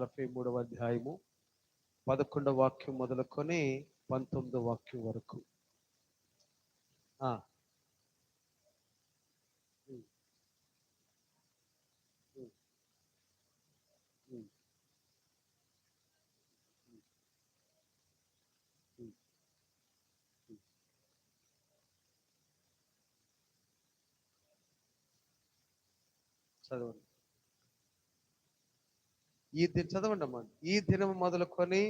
నలభై మూడవ అధ్యాయము పదకొండవ వాక్యం మొదలుకొని పంతొమ్మిదవ వాక్యం వరకు. చదవండి. ఈ ది చదవండి అమ్మా ఈ దినం మొదలుకొని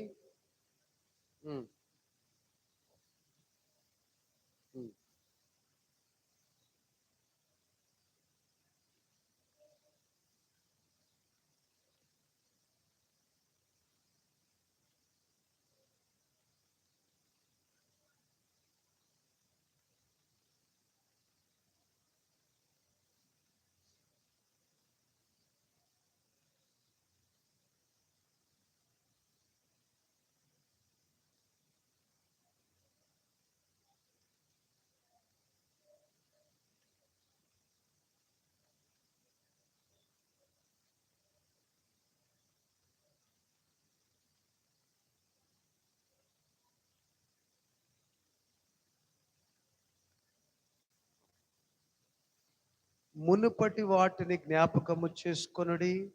మునుపటి వాటిని జ్ఞాపకము చేసుకొనుడి.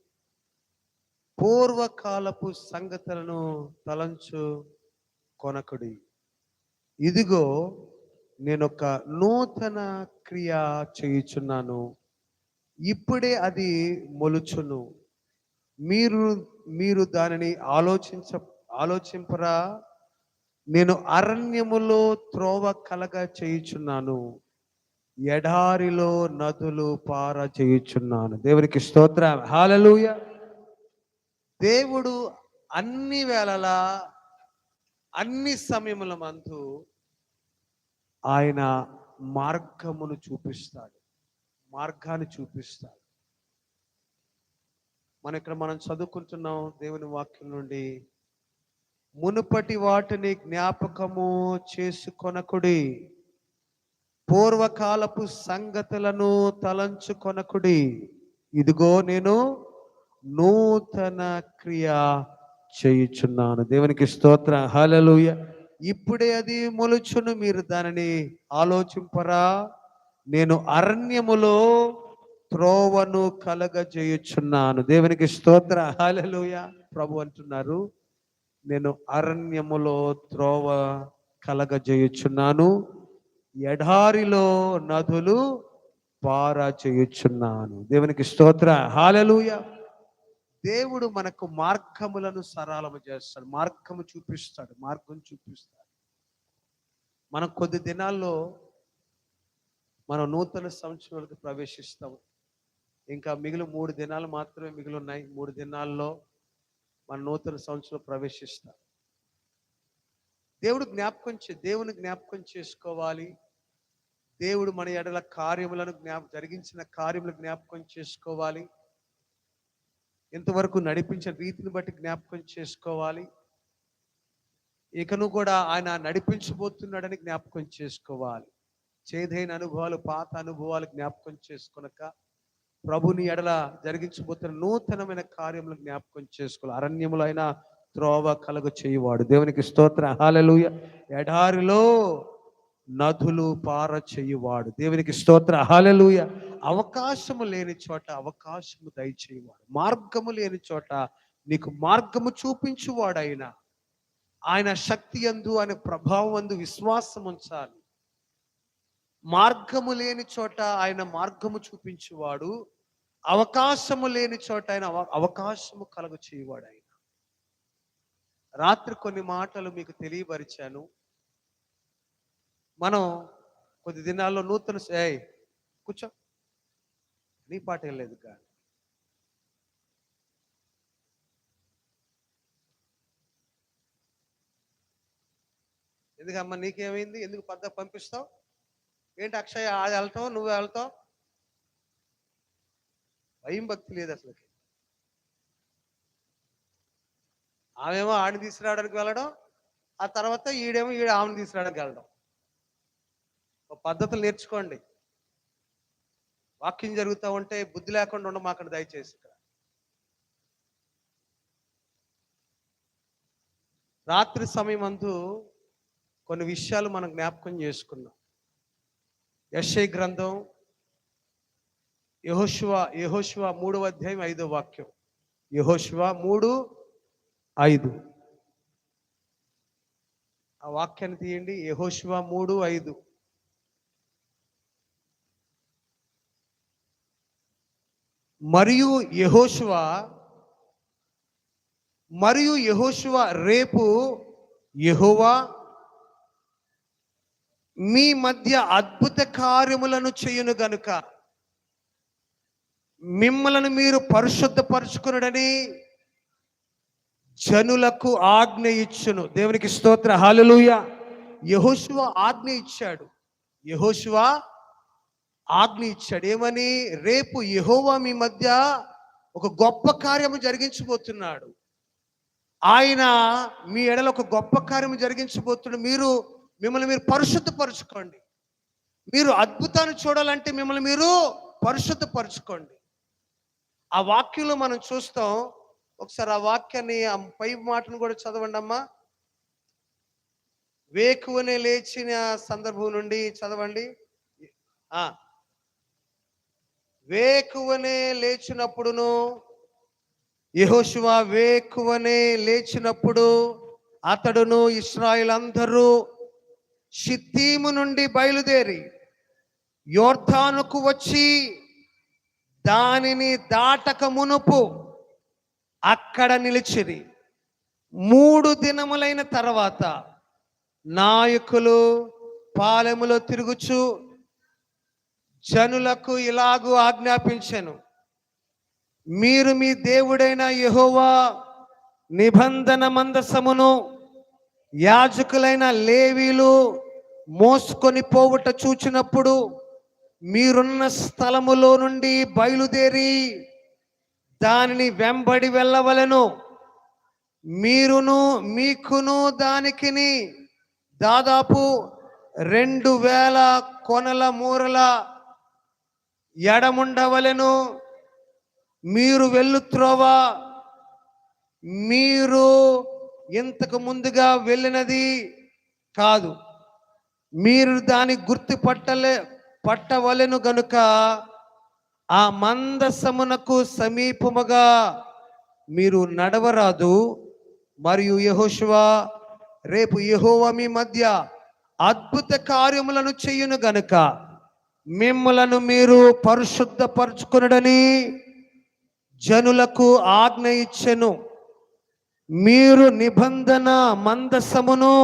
పూర్వకాలపు సంగతులను తలంచు కొనకుడి. ఇదిగో నేను ఒక నూతన క్రియ చేయుచున్నాను. ఇప్పుడే అది మొలుచును. మీరు మీరు దానిని ఆలోచించ ఆలోచింపరా? నేను అరణ్యములో త్రోవ కలగ చేయుచున్నాను. ఎడారిలో నదులు పార చేయుచున్నాను దేవునికి స్తోత్ర. హాలలుయ దేవుడు అన్ని వేళలా అన్ని సమయముల మందు ఆయన మార్గమును చూపిస్తాడు. మార్గాన్ని చూపిస్తాడు. మనం ఇక్కడ మనం చదువుకుంటున్నాం దేవుని వాక్యం నుండి. మునుపటి వాటిని జ్ఞాపకము చేసుకొనకుడి. పూర్వకాలపు సంగతులను తలంచుకొనకుడి. ఇదిగో నేను నూతన క్రియ చేయుచున్నాను. దేవునికి స్తోత్ర. హలలుయ ఇప్పుడే అది మొలుచును మీరు దానిని ఆలోచింపరా. నేను అరణ్యములో త్రోవను కలగజేయుచున్నాను. దేవునికి స్తోత్ర. హల్లెలూయ. ప్రభు అంటున్నారు. నేను అరణ్యములో త్రోవ కలగజేయుచున్నాను. ఎడారిలో నదులు పారా చేయుచున్నాను. దేవునికి స్తోత్ర. హాలెలూయ. దేవుడు మనకు మార్గములను సరళము చేస్తాడు మార్గము చూపిస్తాడు మార్గం చూపిస్తాడు. మనం కొద్ది దినాల్లో మనం నూతన సంవత్సరాలకు ప్రవేశిస్తాము. ఇంకా మిగిలిన మూడు దినాలు మాత్రమే మిగిలి ఉన్నాయి మూడు దినాల్లో మన నూతన సంవత్సరం ప్రవేశిస్తాం. దేవుడు జ్ఞాపకం చే దేవుని జ్ఞాపకం చేసుకోవాలి. దేవుడు మన ఎడల కార్యములను జ్ఞాప జరిగించిన కార్యములు జ్ఞాపకం చేసుకోవాలి. ఇంతవరకు నడిపించిన రీతిని బట్టి జ్ఞాపకం చేసుకోవాలి. ఇకను కూడా ఆయన నడిపించబోతున్నాడని జ్ఞాపకం చేసుకోవాలి. చేదైన అనుభవాలు పాత అనుభవాలు జ్ఞాపకం చేసుకునక ప్రభుని ఎడల జరిగించబోతున్న నూతనమైన కార్యములు జ్ఞాపకం చేసుకోవాలి. అరణ్యములైన త్రోవ కలుగ చేయువాడు. దేవునికి స్తోత్ర. హాలలుయ. ఎడారిలో నదులు పార చేయువాడు దేవునికి స్తోత్ర. హాలలుయ అవకాశము లేని చోట అవకాశము దయచేయువాడు. మార్గము లేని చోట నీకు మార్గము చూపించువాడు ఆయన ఆయన శక్తి అందు ఆయన ప్రభావం అందు విశ్వాసం ఉంచాలి. మార్గము లేని చోట ఆయన మార్గము చూపించువాడు. అవకాశము లేని చోట ఆయన అవకాశము కలుగు చేయువాడు ఆయన రాత్రి కొన్ని మాటలు మీకు తెలియపరిచాను. మనం కొద్ది దినాల్లో నూతన ఏయ్ కూర్చో. నీ పాట ఏం లేదు కానీ ఎందుకమ్మా నీకేమైంది? ఎందుకు పద్ద పంపిస్తావు? ఏంటి అక్షయ అది వెళ్తావు నువ్వు వెళ్తావు? భయం భక్తి లేదు అసలు ఆమెమో ఆడిని తీసుకురావడానికి వెళ్ళడం ఆ తర్వాత ఈడేమో ఈడ ఆమెను తీసుకురావడానికి వెళ్ళడం. ఒక పద్ధతులు నేర్చుకోండి. వాక్యం జరుగుతూ ఉంటే బుద్ధి లేకుండా ఉండమాకండి దయచేసి ఇక్కడ. రాత్రి సమయం అందు కొన్ని విషయాలు మనం జ్ఞాపకం చేసుకున్నాం. యశై గ్రంథం యహోశివ యహోశివ మూడవ అధ్యాయం ఐదో వాక్యం. యహోశివ మూడు ఐదు. ఆ వాక్యాన్ని తీయండి. యహోశివ మూడు ఐదు. మరియు యహోశువ మరియు యహోశువ రేపు యహోవా మీ మధ్య అద్భుత కార్యములను చేయును గనుక. మిమ్మలను మీరు పరిశుద్ధపరచుకునుడని జనులకు ఆజ్ఞ ఇచ్చును. దేవునికి స్తోత్ర. హాలలుయ యెహోషువ ఆజ్ఞ ఇచ్చాడు. యెహోషువ ఆజ్ఞ ఇచ్చాడు ఏమని రేపు యెహోవా మీ మధ్య ఒక గొప్ప కార్యము జరిగించబోతున్నాడు. ఆయన మీ ఎడల ఒక గొప్ప కార్యము జరిగించబోతున్నాడు. మీరు మిమ్మల్ని మీరు పరిశుద్ధపరచుకోండి. మీరు అద్భుతాన్ని చూడాలంటే మిమ్మల్ని మీరు పరిశుద్ధపరచుకోండి. ఆ వాక్యంలో మనం చూస్తాం. ఒకసారి ఆ వాక్యాన్ని ఆ పై మాటను కూడా చదవండి అమ్మా. వేకువనే లేచిన సందర్భం నుండి చదవండి. ఆ వేకువనే లేచినప్పుడును. యహోశివ వేకువనే లేచినప్పుడు అతడును ఇస్రాయిల్ అందరూ షిత్తీము నుండి బయలుదేరి యోర్ధానుకు వచ్చి దానిని దాటక మునుపు అక్కడ నిలిచిరి. మూడు దినములైన తర్వాత నాయకులు పాలెములో తిరుగుచు జనులకు ఇలాగూ ఆజ్ఞాపించను. మీరు మీ దేవుడైన యహోవా నిబంధన మందసమును యాజకులైన లేవీలు మోసుకొని పోవుట చూచినప్పుడు మీరున్న స్థలములో నుండి బయలుదేరి దానిని వెంబడి వెళ్ళవలెను. మీరును మీకును దానికిని దాదాపు రెండు వేల కొనల మూరల ఎడముండవలెను. మీరు వెళ్ళుత్రోవా. మీరు ఇంతకు ముందుగా వెళ్ళినది కాదు. మీరు దాని గుర్తు పట్టలే పట్టవలెను గనుక ఆ మందసమునకు సమీపముగా మీరు నడవరాదు. మరియు యహోశివా రేపు యహోవ మీ మధ్య అద్భుత కార్యములను చెయ్యును గనుక. మిమ్మలను మీరు పరిశుద్ధపరచుకునడని జనులకు ఆజ్ఞ ఇచ్చెను. మీరు నిబంధన మందసమును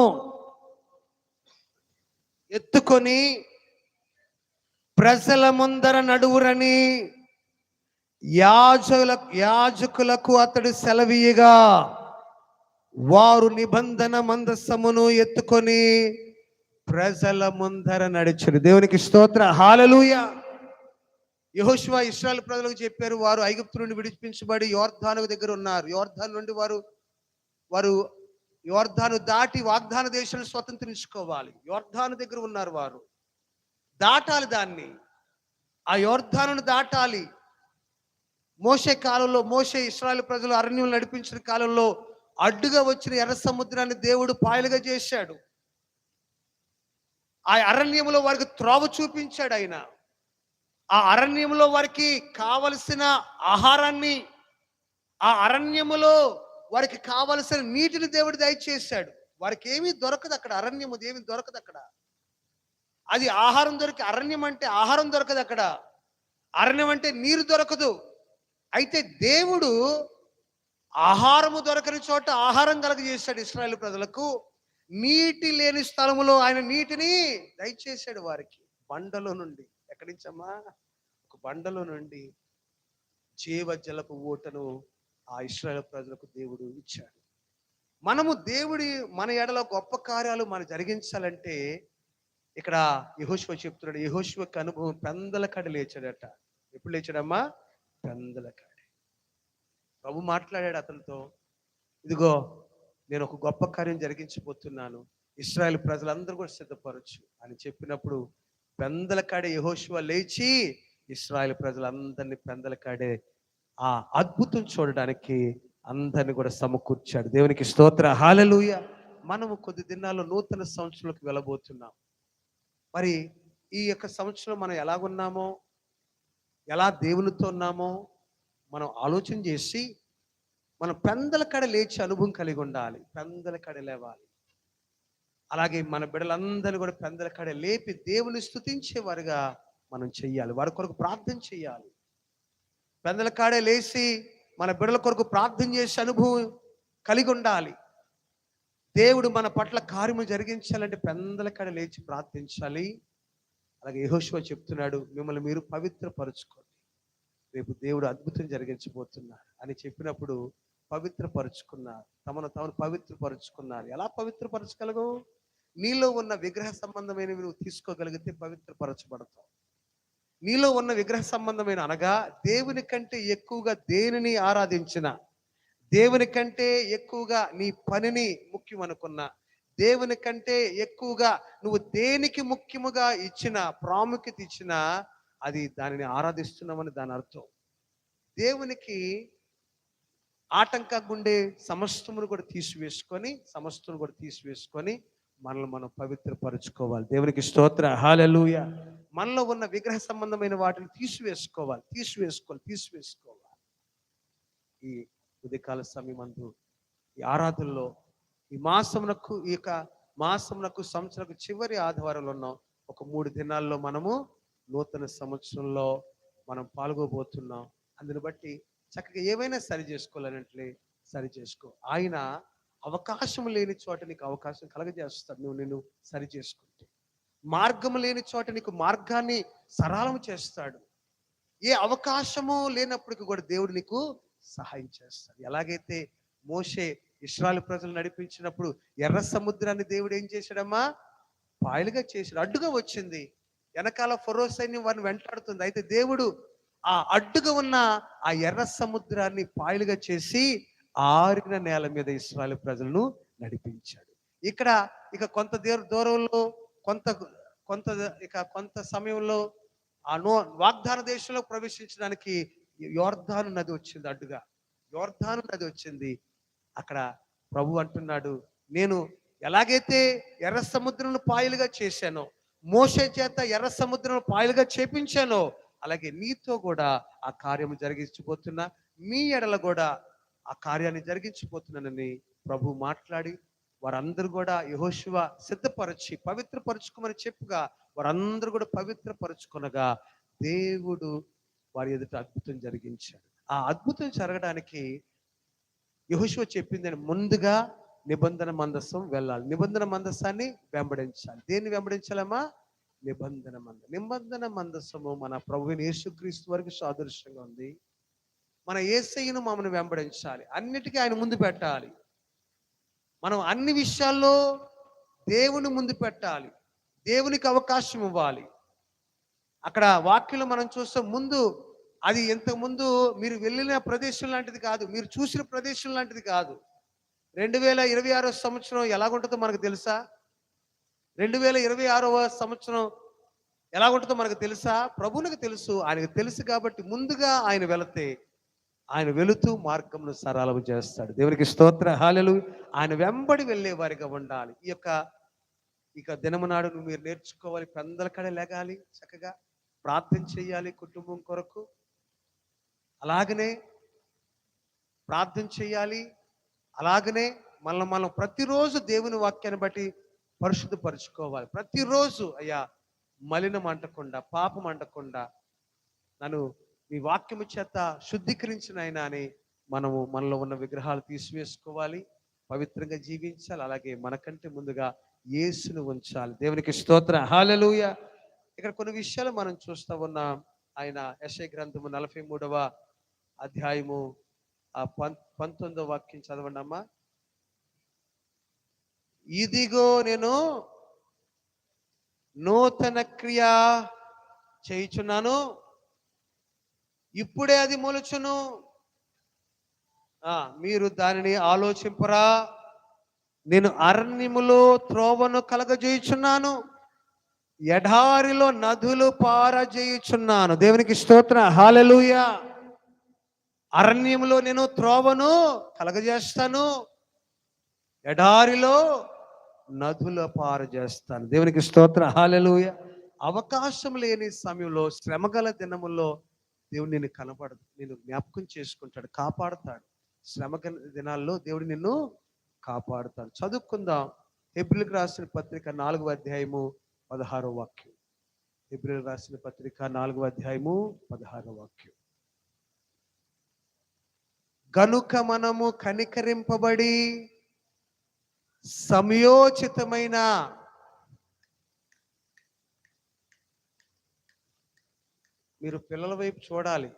ఎత్తుకొని ప్రజల ముందర నడువురని యాజకుల యాజకులకు అతడు సెలవీయగా వారు నిబంధన మందస్సమును ఎత్తుకొని ప్రజల ముందర నడిచారు. దేవునికి స్తోత్ర. హాలలుయ. యహోష్వా ఇస్రాయల్ ప్రజలకు చెప్పారు వారు ఐగుప్తు నుండి విడిపించబడి యోర్ధాను దగ్గర ఉన్నారు. యోర్ధాను నుండి వారు వారు యోర్ధాను దాటి వాగ్దాన దేశాన్ని స్వతంత్రించుకోవాలి. యోర్ధాను దగ్గర ఉన్నారు వారు. దాటాలి దాన్ని. ఆ యోర్ధానును దాటాలి. మోసే కాలంలో మోసే ఇస్రాయల్ ప్రజలు అరణ్యం నడిపించిన కాలంలో అడ్డుగా వచ్చిన ఎర్ర సముద్రాన్ని దేవుడు పాయలుగా చేశాడు. ఆ అరణ్యంలో వారికి త్రోవ చూపించాడు ఆయన. ఆ అరణ్యంలో వారికి కావలసిన ఆహారాన్ని ఆ అరణ్యములో వారికి కావలసిన నీటిని దేవుడు దయచేశాడు. వారికి ఏమీ దొరకదు అక్కడ అరణ్యము ఏమీ దొరకదు అక్కడ. అది ఆహారం దొరికి అరణ్యం అంటే ఆహారం దొరకదు అక్కడ. అరణ్యం అంటే నీరు దొరకదు. అయితే దేవుడు ఆహారము దొరకని చోట ఆహారం కలగజేశాడు ఇస్రాయేల్ ప్రజలకు. నీటి లేని స్థలములో ఆయన నీటిని దయచేశాడు వారికి. బండలో నుండి. ఎక్కడి నుంచమ్మా? ఒక బండలో నుండి జీవ జలపు ఊటను ఆ ఇస్రాయల్ ప్రజలకు దేవుడు ఇచ్చాడు. మనము దేవుడి మన ఎడలో గొప్ప కార్యాలు మనం జరిగించాలంటే ఇక్కడ యహోశివ చెప్తున్నాడు. యహోశివకి అనుభవం పెందల కాడ లేచాడట. ఎప్పుడు లేచాడమ్మా? పెందల కాడి. ప్రభు మాట్లాడాడు అతనితో ఇదిగో నేను ఒక గొప్ప కార్యం జరిగించబోతున్నాను. ఇస్రాయల్ ప్రజలందరూ కూడా సిద్ధపరచు అని చెప్పినప్పుడు పెందల కాడే యహోశివ లేచి ఇస్రాయల్ ప్రజలందరినీ పెందల కాడే ఆ అద్భుతం చూడడానికి అందరిని కూడా సమకూర్చాడు. దేవునికి స్తోత్ర. హాలలుయ. మనము కొద్ది దినాల్లో నూతన సంవత్సరంలోకి వెళ్ళబోతున్నాం. మరి ఈ యొక్క సంవత్సరం మనం ఎలాగున్నామో ఎలా దేవునితో ఉన్నామో మనం ఆలోచన చేసి మనం పెందల కడ లేచి అనుభవం కలిగి ఉండాలి. పెందల కడ లేవాలి. అలాగే మన బిడ్డలందరూ కూడా పెందల కడ లేపి దేవుని స్థుతించేవారుగా మనం చెయ్యాలి. వారి కొరకు ప్రార్థన చేయాలి పెందల కాడే లేచి మన బిడ్డల కొరకు ప్రార్థన చేసే అనుభవం కలిగి ఉండాలి. దేవుడు మన పట్ల కార్యము జరిగించాలంటే పెందల కాడ లేచి ప్రార్థించాలి. అలాగే యహోశివ చెప్తున్నాడు మిమ్మల్ని మీరు పవిత్రపరచుకోండి. రేపు దేవుడు అద్భుతం జరిగించబోతున్నాడు. అని చెప్పినప్పుడు పవిత్రపరుచుకున్నారు. తమను తాను పవిత్రపరుచుకున్నారు. ఎలా పవిత్రపరచగలగు నీలో ఉన్న విగ్రహ సంబంధమైనవి నువ్వు తీసుకోగలిగితే పవిత్రపరచబడతావు. నీలో ఉన్న విగ్రహ సంబంధమైన అనగా దేవుని కంటే ఎక్కువగా దేనిని ఆరాధించిన? దేవుని కంటే ఎక్కువగా నీ పనిని ముఖ్యం అనుకున్నా? దేవుని కంటే ఎక్కువగా నువ్వు దేనికి ముఖ్యముగా ఇచ్చిన ప్రాముఖ్యత ఇచ్చిన అది దానిని ఆరాధిస్తున్నామని దాని అర్థం. దేవునికి ఆటంకంగా ఉండే సమస్తమును కూడా తీసివేసుకొని సమస్తను కూడా తీసివేసుకొని మనల్ని మనం పవిత్రపరచుకోవాలి. దేవునికి స్తోత్ర. హాలెలూయ మనలో ఉన్న విగ్రహ సంబంధమైన వాటిని తీసివేసుకోవాలి. తీసివేసుకోవాలి. తీసివేసుకోవాలి. ఈ ఉదయకాల సమయమందు ఈ ఆరాధనలో ఈ మాసమునకు ఈ యొక్క మాసమునకు సంవత్సరకు చివరి ఆదివారంలో ఉన్నాం. ఒక మూడు దినాల్లో మనము నూతన సంవత్సరంలో మనం పాల్గొబోతున్నాం. అందుని బట్టి చక్కగా ఏమైనా సరి చేసుకోవాలనంటే సరి చేసుకో. ఆయన అవకాశం లేని చోట నీకు అవకాశం కలగజేస్తాడు. నువ్వు నేను సరి చేసుకుంటే. మార్గం లేని చోట నీకు మార్గాన్ని సరళం చేస్తాడు. ఏ అవకాశము లేనప్పటికీ కూడా దేవుడు నీకు సహాయం చేస్తాడు. ఎలాగైతే మోషే ఇస్రాయల్ ప్రజలు నడిపించినప్పుడు ఎర్ర సముద్రాన్ని దేవుడు ఏం చేశాడమ్మా? పాయలుగా చేశాడు. అడ్డుగా వచ్చింది. వెనకాల ఫరో సైన్యం వారిని వెంటాడుతుంది. అయితే దేవుడు ఆ అడ్డుగా ఉన్న ఆ ఎర్ర సముద్రాన్ని పాయలుగా చేసి ఆరిన నేల మీద ఇస్రాయల్ ప్రజలను నడిపించాడు. ఇక్కడ ఇక కొంత దూర దూరంలో కొంత కొంత ఇక కొంత సమయంలో ఆ నో వాగ్దాన దేశంలో ప్రవేశించడానికి యోర్ధాను నది వచ్చింది అడ్డుగా. యోర్ధాను నది వచ్చింది. అక్కడ ప్రభు అంటున్నాడు నేను ఎలాగైతే ఎర్ర సముద్రం పాయలుగా చేశానో మోసే చేత ఎర్ర సముద్రం పాయలుగా చేపించానో అలాగే నీతో కూడా ఆ కార్యము జరిగించిపోతున్నా మీ ఎడల కూడా ఆ కార్యాన్ని జరిగించిపోతున్నానని ప్రభు మాట్లాడి వారందరూ కూడా యహోశివ సిద్ధపరచి పవిత్రపరచుకోమని చెప్పుగా వారందరూ కూడా పవిత్రపరచుకొనగా దేవుడు వారి ఎదుట అద్భుతం జరిగించాడు. ఆ అద్భుతం జరగడానికి యహోశివ చెప్పిందని ముందుగా నిబంధన మందస్సం వెళ్ళాలి. నిబంధన మందస్సాన్ని వెంబడించాలి. దేన్ని వెంబడించాలమ్మా? నిబంధన మంద నిబంధన మందస్సము మన ప్రభుని యేసుక్రీస్తు వరకు సాదృశ్యంగా ఉంది. మన ఏసయ్యను మమ్మల్ని వెంబడించాలి. అన్నిటికీ ఆయన ముందు పెట్టాలి. మనం అన్ని విషయాల్లో దేవుని ముందు పెట్టాలి. దేవునికి అవకాశం ఇవ్వాలి. అక్కడ వాక్యంలో మనం చూస్తే ముందు అది ఇంతకు ముందు మీరు వెళ్ళిన ప్రదేశం లాంటిది కాదు. మీరు చూసిన ప్రదేశం లాంటిది కాదు. రెండు వేల ఇరవై ఆరో సంవత్సరం ఎలాగుంటుందో మనకు తెలుసా? రెండు వేల ఇరవై ఆరవ సంవత్సరం ఎలా ఉంటుందో మనకు తెలుసా? ప్రభువునికి తెలుసు ఆయనకు తెలుసు కాబట్టి ముందుగా ఆయన వెళితే ఆయన వెళుతూ మార్గంను సరళం చేస్తాడు. దేవునికి స్తోత్ర. హాలలు ఆయన వెంబడి వెళ్ళే వారిగా ఉండాలి. ఈ యొక్క ఇక దినమునాడు మీరు నేర్చుకోవాలి. పెందల కడ లెగాలి చక్కగా. ప్రార్థన చేయాలి కుటుంబం కొరకు. అలాగనే ప్రార్థన చేయాలి. అలాగనే మళ్ళీ మనం ప్రతిరోజు దేవుని వాక్యాన్ని బట్టి పరిశుద్ధపరచుకోవాలి. ప్రతిరోజు అయ్యా మలినం అంటకుండా పాపం అంటకుండా నన్ను మీ వాక్యము చేత శుద్ధీకరించిన ఆయన అని మనము మనలో ఉన్న విగ్రహాలు తీసివేసుకోవాలి పవిత్రంగా జీవించాలి అలాగే మనకంటే ముందుగా యేసును ఉంచాలి. దేవునికి స్తోత్ర. హాలలుయ ఇక్కడ కొన్ని విషయాలు మనం చూస్తూ ఉన్నాం. ఆయన యశయ గ్రంథము నలభై మూడవ అధ్యాయము ఆ పం పంతొమ్మిదవ వాక్యం చదవండి అమ్మా ఇదిగో నేను నూతన క్రియ చేయుచున్నాను. ఇప్పుడే అది మొలుచును. మీరు దానిని ఆలోచింపరా. నేను అరణ్యములో త్రోవను కలగజేయుచున్నాను. ఎడారిలో నదులు పారజేయుచున్నాను. దేవునికి స్తోత్ర. హాలెలూయ అరణ్యములో నేను త్రోవను కలగజేస్తాను. ఎడారిలో నదుల పారు చేస్తాను. దేవునికి స్తోత్ర. హాలెలూయ అవకాశం లేని సమయంలో శ్రమగల దినముల్లో దేవుడు నిన్ను కనపడదు. నేను జ్ఞాపకం చేసుకుంటాడు కాపాడుతాడు. శ్రమగల దినాల్లో దేవుడు నిన్ను కాపాడుతాడు. చదువుకుందాం. ఏప్రిల్కి రాసిన పత్రిక నాలుగవ అధ్యాయము పదహారో వాక్యం. ఏప్రిల్ రాసిన పత్రిక నాలుగవ అధ్యాయము పదహారో వాక్యం. గనుక మనము కనికరింపబడి సమయోచితమైన మీరు పిల్లల వైపు చూడాలి.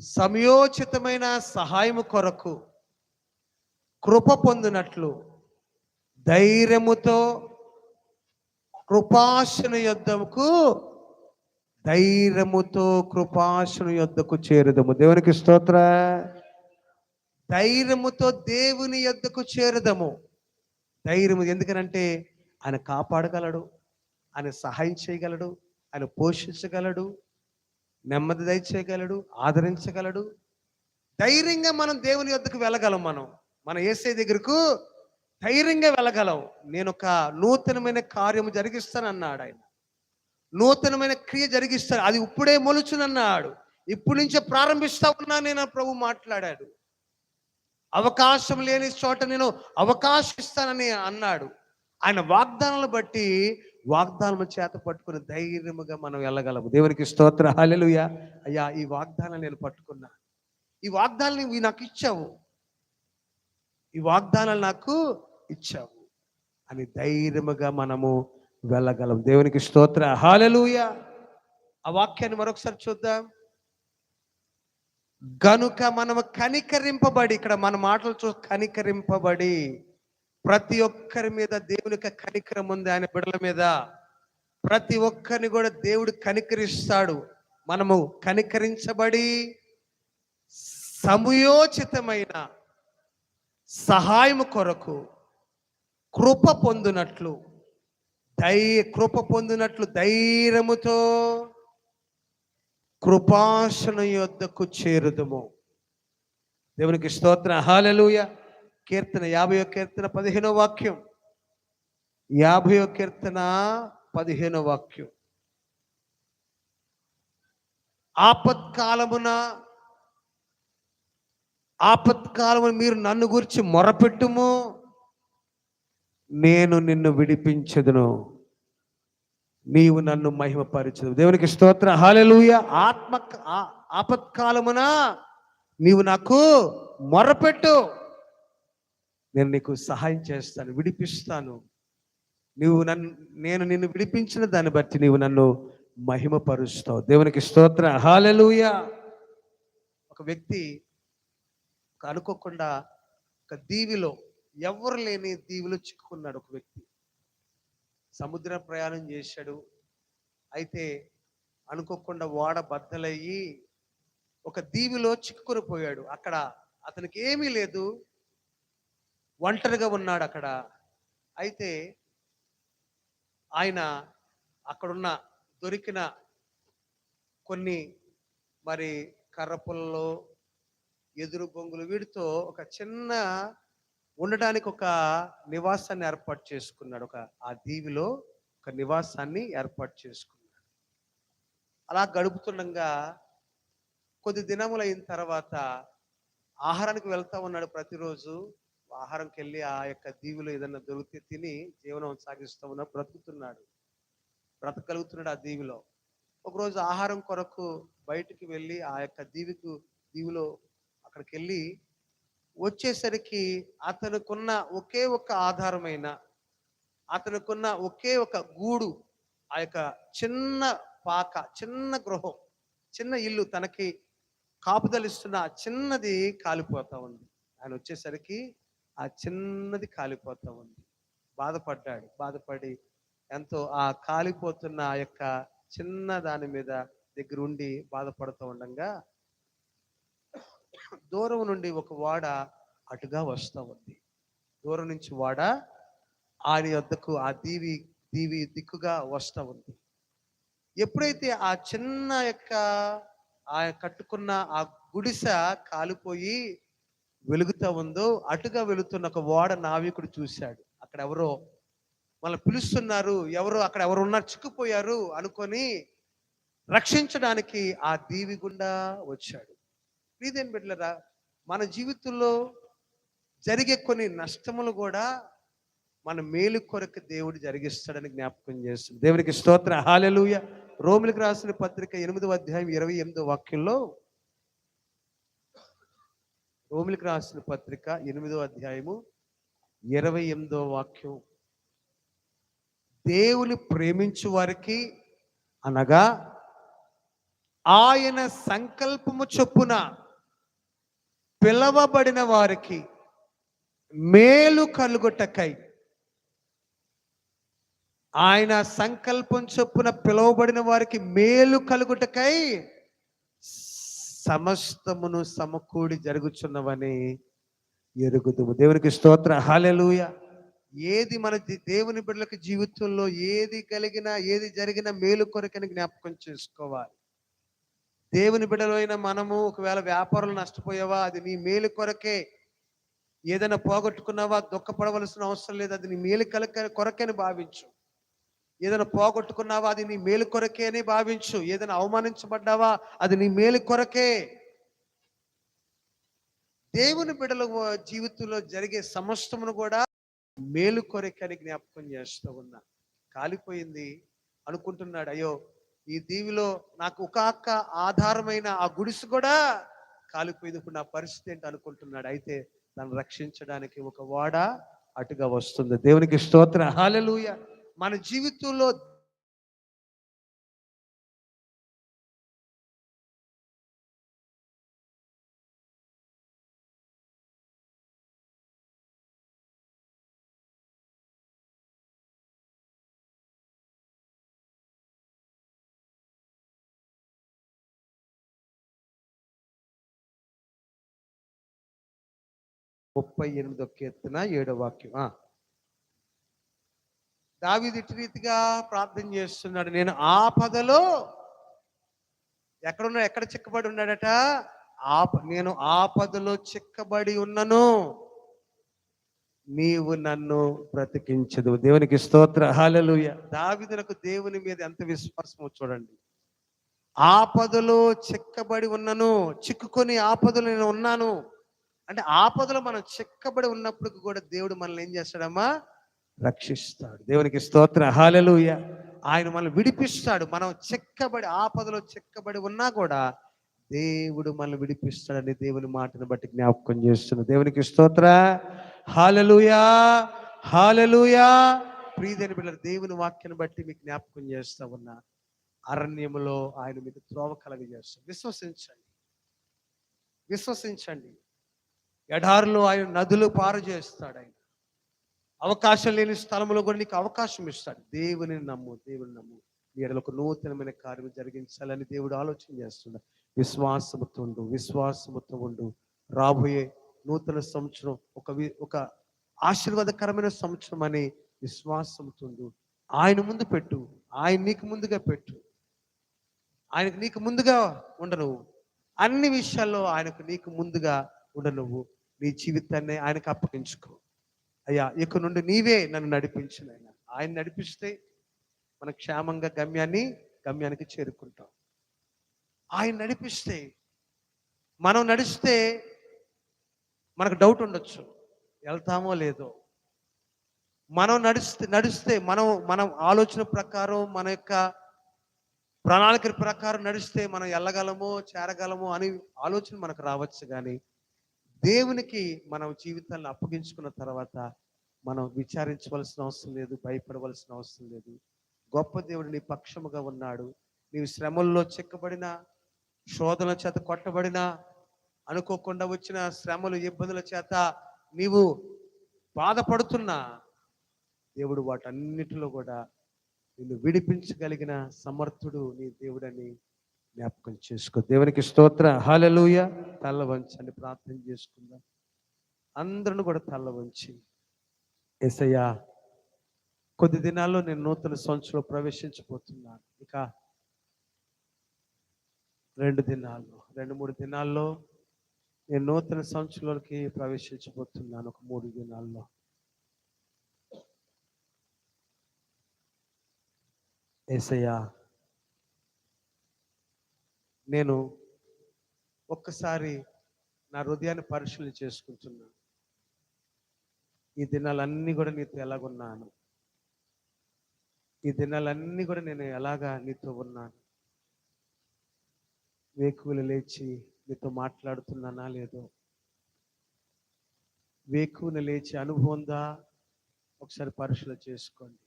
సమయోచితమైన సహాయము కొరకు కృప పొందినట్లు ధైర్యముతో కృపాశన యుద్ధముకు ధైర్యముతో కృపాశన యుద్ధకు చేరుదము. దేవునికి స్తోత్ర. ధైర్యముతో దేవుని యొద్దకు చేరదము. ధైర్యము ఎందుకనంటే ఆయన కాపాడగలడు ఆయన సహాయం చేయగలడు ఆయన పోషించగలడు నెమ్మది దయచేయగలడు ఆదరించగలడు. ధైర్యంగా మనం దేవుని యొద్దకు వెళ్ళగలం మనం. మన ఏసే దగ్గరకు ధైర్యంగా వెళ్ళగలం. నేను ఒక నూతనమైన కార్యము జరిగిస్తానన్నాడు ఆయన. నూతనమైన క్రియ జరిగిస్తాను. అది ఇప్పుడే మొలుచునన్నాడు. ఇప్పటి నుంచే ప్రారంభిస్తా ఉన్నా నేను ప్రభు మాట్లాడాడు. అవకాశం లేని చోట నేను అవకాశం ఇస్తానని అన్నాడు. ఆయన వాగ్దానాలు బట్టి వాగ్దానం చేత పట్టుకుని ధైర్యముగా మనం వెళ్ళగలము. దేవునికి స్తోత్ర. హాలెలుయ అయ్యా ఈ వాగ్దానం నేను పట్టుకున్నా. ఈ వాగ్దానాలు నువ్వు నాకు ఇచ్చావు. ఈ వాగ్దానాలు నాకు ఇచ్చావు అని ధైర్యముగా మనము వెళ్ళగలం దేవునికి స్తోత్ర. హాలెలుయ ఆ వాక్యాన్ని మరొకసారి చూద్దాం. గనుక మనము కనికరింపబడి ఇక్కడ మన మాటలు చూ కనికరింపబడి ప్రతి ఒక్కరి మీద దేవునికి కనికరం ఉంది ఆయన బిడ్డల మీద. ప్రతి ఒక్కరిని కూడా దేవుడు కనికరిస్తాడు. మనము కనికరించబడి సమయోచితమైన సహాయము కొరకు కృప పొందినట్లు దై కృప పొందినట్లు ధైర్యముతో కృపాసన యొద్దకు చేరుదము. దేవునికి స్తోత్ర. హాలెలూయ కీర్తన యాభయో కీర్తన పదిహేనో వాక్యం. యాభయో కీర్తన పదిహేనో వాక్యం. ఆపత్కాలమున ఆపత్కాలమున మీరు నన్ను గురించి మొరపెట్టుము. నేను నిన్ను విడిపించదును. నీవు నన్ను మహిమపరచదు దేవునికి స్తోత్ర. హాలెలూయ ఆత్మ ఆ- ఆపత్కాలమున నీవు నాకు మొరపెట్టు. నేను నీకు సహాయం చేస్తాను విడిపిస్తాను. నీవు నన్ను నేను నిన్ను విడిపించిన దాన్ని బట్టి నీవు నన్ను మహిమపరుస్తావు. దేవునికి స్తోత్ర. హాలెలూయ ఒక వ్యక్తి అనుకోకుండా ఒక దీవిలో ఎవరు లేని దీవిలో చిక్కుకున్నాడు ఒక వ్యక్తి. సముద్ర ప్రయాణం చేశాడు. అయితే అనుకోకుండా ఓడ బద్దలయ్యి ఒక దీవిలో చిక్కుకొని పోయాడు. అక్కడ అతనికి ఏమీ లేదు. ఒంటరిగా ఉన్నాడు అక్కడ. అయితే ఆయన అక్కడున్న దొరికిన కొన్ని మరి కర్రపుల్లో ఎదురు బొంగులు వీటితో ఒక చిన్న ఉండడానికి ఒక నివాసాన్ని ఏర్పాటు చేసుకున్నాడు. ఒక ఆ దీవిలో ఒక నివాసాన్ని ఏర్పాటు చేసుకున్నాడు. అలా గడుపుతుండగా కొద్ది దినములు అయిన తర్వాత ఆహారానికి వెళ్తా ఉన్నాడు ప్రతిరోజు. ఆహారంకి వెళ్ళి ఆ యొక్క దీవిలో ఏదన్నా దొరికితే తిని జీవనం సాగిస్తూ ఉన్నాడు బ్రతుకుతున్నాడు. బ్రతకగలుగుతున్నాడు ఆ దీవిలో. ఒకరోజు ఆహారం కొరకు బయటికి వెళ్ళి ఆ యొక్క దీవికి దీవిలో అక్కడికి వెళ్ళి వచ్చేసరికి అతనుకున్న ఒకే ఒక్క ఆధారమైన అతనుకున్న ఒకే ఒక గూడు ఆ యొక్క చిన్న పాక చిన్న గృహం చిన్న ఇల్లు తనకి కాపుదలిస్తున్న ఆ చిన్నది కాలిపోతా ఉంది. ఆయన వచ్చేసరికి ఆ చిన్నది కాలిపోతా ఉంది. బాధపడ్డాడు. బాధపడి ఎంతో ఆ కాలిపోతున్న ఆ యొక్క చిన్న దాని మీద దగ్గర ఉండి బాధపడుతూ ఉండగా దూరం నుండి ఒక వాడ అటుగా వస్తూ ఉంది. దూరం నుంచి వాడ ఆయన వద్దకు ఆ దీవి దీవి దిక్కుగా వస్తూ ఉంది. ఎప్పుడైతే ఆ చిన్న యొక్క ఆ కట్టుకున్న ఆ గుడిసె కాలిపోయి వెలుగుతా ఉందో అటుగా వెళుతున్న ఒక ఓడ నావికుడు చూశాడు. అక్కడ ఎవరో వాళ్ళు పిలుస్తున్నారు ఎవరు అక్కడ ఎవరు ఉన్నారు చిక్కుపోయారు అనుకొని రక్షించడానికి ఆ దీవి గుండా వచ్చాడు. ప్రీదేం బిడ్డలరా మన జీవితంలో జరిగే కొన్ని నష్టములు కూడా మన మేలు కొరకు దేవుడు జరిగిస్తాడని జ్ఞాపకం చేస్తుంది. దేవునికి స్తోత్ర. హాలెలూయ. రోమిలకు రాసిన పత్రిక ఎనిమిదో అధ్యాయం ఇరవై ఎనిమిదో వాక్యంలో రోమిలకు రాసిన పత్రిక ఎనిమిదో అధ్యాయము ఇరవై ఎనిమిదో వాక్యం. దేవుని ప్రేమించు వారికి అనగా ఆయన సంకల్పము చొప్పున పిలవబడిన వారికి మేలు కలుగుటకై. ఆయన సంకల్పం చొప్పున పిలువబడిన వారికి మేలు కలుగుటకై సమస్తమును సమకూడి జరుగుచున్నవని ఎరుగుదుము. దేవునికి స్తోత్ర. హాలెలూయ ఏది మన దేవుని బిడ్డలకు జీవితంలో ఏది కలిగినా ఏది జరిగినా మేలు కొరకని జ్ఞాపకం చేసుకోవాలి. దేవుని బిడ్డలైన మనము ఒకవేళ వ్యాపారాలు నష్టపోయావా అది నీ మేలు కొరకే. ఏదైనా పోగొట్టుకున్నావా దుఃఖపడవలసిన అవసరం లేదు అది నీ మేలు కలక కొరకని భావించు. ఏదైనా పోగొట్టుకున్నావా అది నీ మేలు కొరకే అని భావించు. ఏదైనా అవమానించబడ్డావా అది నీ మేలు కొరకే. దేవుని బిడ్డల జీవితంలో జరిగే సమస్తమును కూడా మేలు కొరకని జ్ఞాపకం చేస్తూ ఉన్నా. కాలిపోయింది అనుకుంటున్నాడు. అయ్యో ఈ దీవిలో నాకు ఒక అక్క ఆధారమైన ఆ గుడిసు కూడా కాలిపోయింది ఇప్పుడు నా పరిస్థితి ఏంటి అనుకుంటున్నాడు. అయితే దాన్ని రక్షించడానికి ఒక వాడ అటుగా వస్తుంది. దేవునికి స్తోత్ర. హాలలుయ మన జీవితంలో ముప్పై ఎనిమిదో కీర్తన ఏడో వాక్యం ఆ. రీతిగా ప్రార్థన చేస్తున్నాడు. నేను ఆపదలో ఎక్కడున్నా ఎక్కడ చిక్కబడి ఉన్నాడట? ఆప నేను ఆపదలో చిక్కబడి ఉన్నను. నీవు నన్ను బ్రతికించదు. దేవునికి స్తోత్ర. హాలలుయ దావిదులకు దేవుని మీద ఎంత విశ్వాసమో చూడండి. ఆపదలో చిక్కబడి ఉన్నను. చిక్కుకొని ఆపదలు నేను ఉన్నాను. అంటే ఆపదలో మనం చిక్కబడి ఉన్నప్పుడు కూడా దేవుడు మనల్ని ఏం చేస్తాడమ్మా? రక్షిస్తాడు. దేవునికి స్తోత్ర. హాలెలూయ ఆయన మనల్ని విడిపిస్తాడు. మనం చిక్కబడి ఆపదలో చిక్కబడి ఉన్నా కూడా దేవుడు మనల్ని విడిపిస్తాడని దేవుని మాటను బట్టి జ్ఞాపకం చేస్తున్న. దేవునికి స్తోత్ర. హాలెలూయా హాలెలూయా ప్రియదని బిడ్డలు దేవుని వాక్యాన్ని బట్టి మీకు జ్ఞాపకం చేస్తా ఉన్నా. అరణ్యములో ఆయన మీకు త్రోవ కలగజేస్తాడు. విశ్వసించండి. విశ్వసించండి. ఎడారిలో ఆయన నదులు పారు చేస్తాడు ఆయన. అవకాశం లేని స్థలంలో కూడా నీకు అవకాశం ఇస్తాడు. దేవుని నమ్ము దేవుని నమ్ము. నీ ఒక నూతనమైన కార్యం జరిగించాలని దేవుడు ఆలోచన చేస్తున్నాడు. విశ్వాసముతో ఉండు విశ్వాసముతో ఉండు. రాబోయే నూతన సంవత్సరం ఒక వి- ఒక ఆశీర్వాదకరమైన సంవత్సరం అని విశ్వాసంతో ఆయన ముందు పెట్టు. ఆయన నీకు ముందుగా పెట్టు. ఆయనకు నీకు ముందుగా ఉండను. అన్ని విషయాల్లో ఆయనకు నీకు ముందుగా ఉండ నువ్వు. నీ జీవితాన్ని ఆయనకు అప్పగించుకో. అయ్యా ఇక నుండి నీవే నన్ను నడిపించిన ఆయన ఆయన నడిపిస్తే మన క్షేమంగా గమ్యాన్ని గమ్యానికి చేరుకుంటాం. ఆయన నడిపిస్తే మనం నడిస్తే మనకు డౌట్ ఉండొచ్చు. వెళ్తామో లేదో. మనం నడిస్తే నడిస్తే మనం మనం ఆలోచన ప్రకారం మన యొక్క ప్రణాళిక ప్రకారం నడిస్తే మనం వెళ్ళగలమో చేరగలమో అని ఆలోచన మనకు రావచ్చు కానీ దేవునికి మనం జీవితాలను అప్పగించుకున్న తర్వాత మనం విచారించవలసిన అవసరం లేదు భయపడవలసిన అవసరం లేదు. గొప్ప దేవుడు నీ పక్షముగా ఉన్నాడు. నీవు శ్రమల్లో చిక్కబడిన శోధన చేత కొట్టబడిన అనుకోకుండా వచ్చిన శ్రమలు ఇబ్బందుల చేత నీవు బాధపడుతున్నా దేవుడు వాటన్నిటిలో కూడా నిన్ను విడిపించగలిగిన సమర్థుడు నీ దేవుడని జ్ఞాపకం చేసుకో. దేవునికి స్తోత్ర. హాలెలూయ తల్ల వంచండి. ప్రార్థన చేసుకుందాం. అందరిని కూడా తల్ల వంచి. ఎసయ్యా కొద్ది దినాల్లో నేను నూతన సంవత్సరంలో ప్రవేశించబోతున్నాను. ఇక రెండు దినాల్లో రెండు మూడు దినాల్లో నేను నూతన సంవత్సరంలోకి ప్రవేశించబోతున్నాను. ఒక మూడు దినాల్లో. ఏసయ్యా నేను ఒక్కసారి నా హృదయాన్ని పరిశీలన చేసుకుంటున్నాను ఈ దినాలన్నీ కూడా నీతో ఎలాగున్నాను? ఈ దినాలన్నీ కూడా నేను ఎలాగా నీతో ఉన్నాను? వేకువులు లేచి నీతో మాట్లాడుతున్నానా లేదో? వేకువను లేచి అనుభవం ఒకసారి పరిశీలన చేసుకోండి.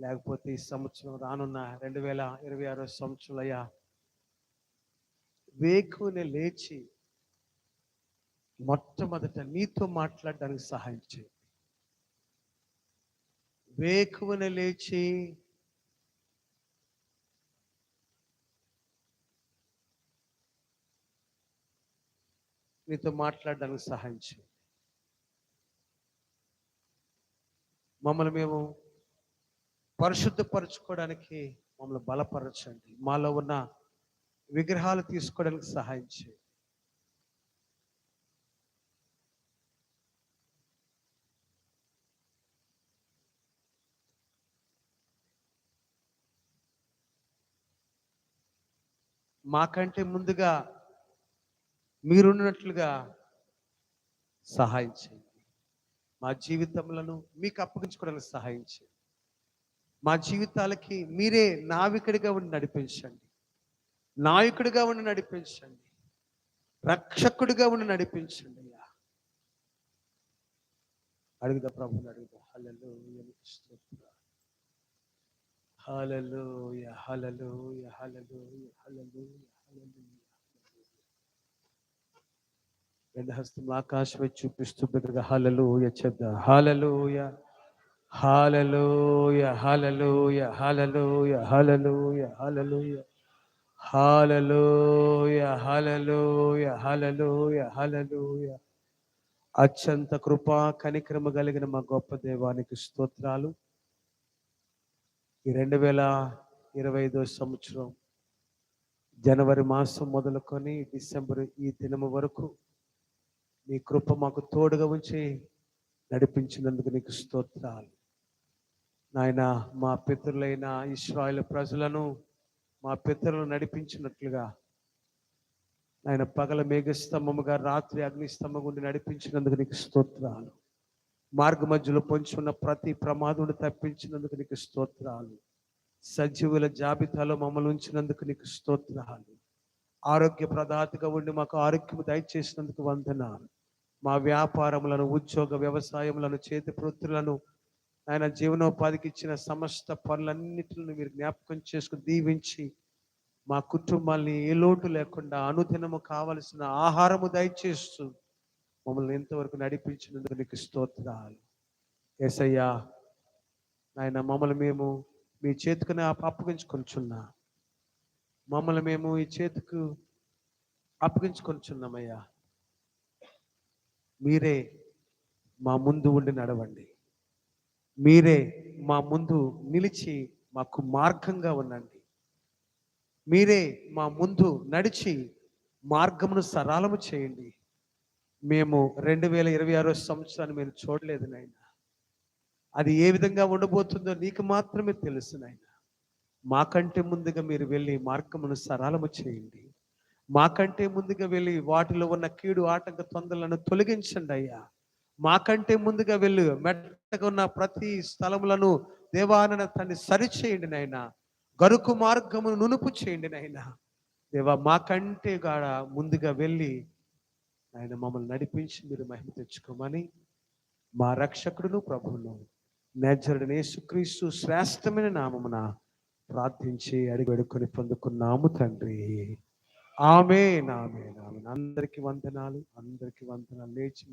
లేకపోతే ఈ సంవత్సరం రానున్న రెండు వేల ఇరవై ఆరో సంవత్సరం వేకుని లేచి మొట్టమొదట నీతో మాట్లాడడానికి సహాయం చేయండి వేకువన లేచి నీతో మాట్లాడడానికి సహాయం చేయండి మమ్మల్ని మేము పరిశుద్ధపరచుకోవడానికి మమ్మల్ని బలపరచండి. మాలో ఉన్న విగ్రహాలు తీసుకోవడానికి సహాయం చేయి. మాకంటే ముందుగా మీరున్నట్లుగా సహాయం చేయండి మా జీవితములను మీకు అప్పగించుకోవడానికి సహాయం చేయండి మా జీవితాలకి మీరే నావికడిగా ఉండి నడిపించండి. నాయకుడిగా ఉండి నడిపించండి. రక్షకుడిగా ఉండి నడిపించండి అయ్యా. అడుగుదా ప్రభు అడుగుదా? హలలు హలలు హలలు హలలు హలలు రెండు హస్తం ఆకాశం వైపు చూపిస్తూ బిగ్గరగా చెద్ద హాలలోయ హాలలోయ హాలలోయ హాలలోయ హాలలోయ హాలలోయ హాలలోయ హాలలోయ హలలోయ హలలోయ హలలోయ. అత్యంత కృపా కనిక్రమ కలిగిన మా గొప్ప దేవానికి స్తోత్రాలు. ఈ రెండు వేల ఇరవై ఐదో సంవత్సరం జనవరి మాసం మొదలుకొని డిసెంబర్ ఈ దినము వరకు నీ కృప మాకు తోడుగా ఉంచి నడిపించినందుకు నీకు స్తోత్రాలు. నాయన మా పితరులైన ఇస్రాయల్ ప్రజలను మా పితరులు నడిపించినట్లుగా ఆయన పగల మేఘస్తంభముగా రాత్రి అగ్నిస్తంభం గుండి నడిపించినందుకు నీకు స్తోత్రాలు. మార్గ మధ్యలో పొంచున్న ప్రతి ప్రమాదుడు తప్పించినందుకు నీకు స్తోత్రాలు. సజీవుల జాబితాలో మమ్మల్ని ఉంచినందుకు నీకు స్తోత్రాలు. ఆరోగ్య ప్రదాతగా ఉండి మాకు ఆరోగ్యం దయచేసినందుకు వందనాలు. మా వ్యాపారములను ఉద్యోగ వ్యవసాయములను చేతి వృత్తులను ఆయన జీవనోపాధికి ఇచ్చిన సమస్త పనులన్నిటిని మీరు జ్ఞాపకం చేసుకుని దీవించి మా కుటుంబాల్ని ఏ లోటు లేకుండా అనుదినము కావలసిన ఆహారము దయచేస్తూ మమ్మల్ని ఎంతవరకు నడిపించినందుకు నీకు స్తోత్రాలు. ఏసయ్యా ఆయన మమ్మల్ని మేము మీ చేతికి అప్పగించుకొనిచున్నా మమ్మల్ని మేము ఈ చేతికి అప్పగించుకొనిచున్నామయ్యా మీరే మా ముందు ఉండి నడవండి. మీరే మా ముందు నిలిచి మాకు మార్గంగా ఉండండి. మీరే మా ముందు నడిచి మార్గమును సరళము చేయండి. మేము రెండు వేల ఇరవై ఆరో సంవత్సరాన్ని మీరు చూడలేదు నాయన. అది ఏ విధంగా ఉండబోతుందో నీకు మాత్రమే తెలుసు నాయన. మాకంటే ముందుగా మీరు వెళ్ళి మార్గమును సరళము చేయండి. మాకంటే ముందుగా వెళ్ళి వాటిలో ఉన్న కీడు ఆటంక తొందరలను తొలగించండి అయ్యా. మాకంటే ముందుగా వెళ్ళు. మెట్టకున్న ప్రతి స్థలములను దేవాన తన్ని సరిచేయండి నాయన. గరుకు మార్గమును నునుపు చేయండి నాయన. దేవా మాకంటే గాడ ముందుగా వెళ్ళి ఆయన మమ్మల్ని నడిపించి మీరు మహిమ తెచ్చుకోమని మా రక్షకుడును ప్రభువును నేజరుడు యేసుక్రీస్తు శ్రేష్టమైన నామమున ప్రార్థించి అడిగడుకొని పొందుకున్నాము తండ్రి. ఆమె నామే నామే అందరికి వందనాలు అందరికి వందనాలు. లేచి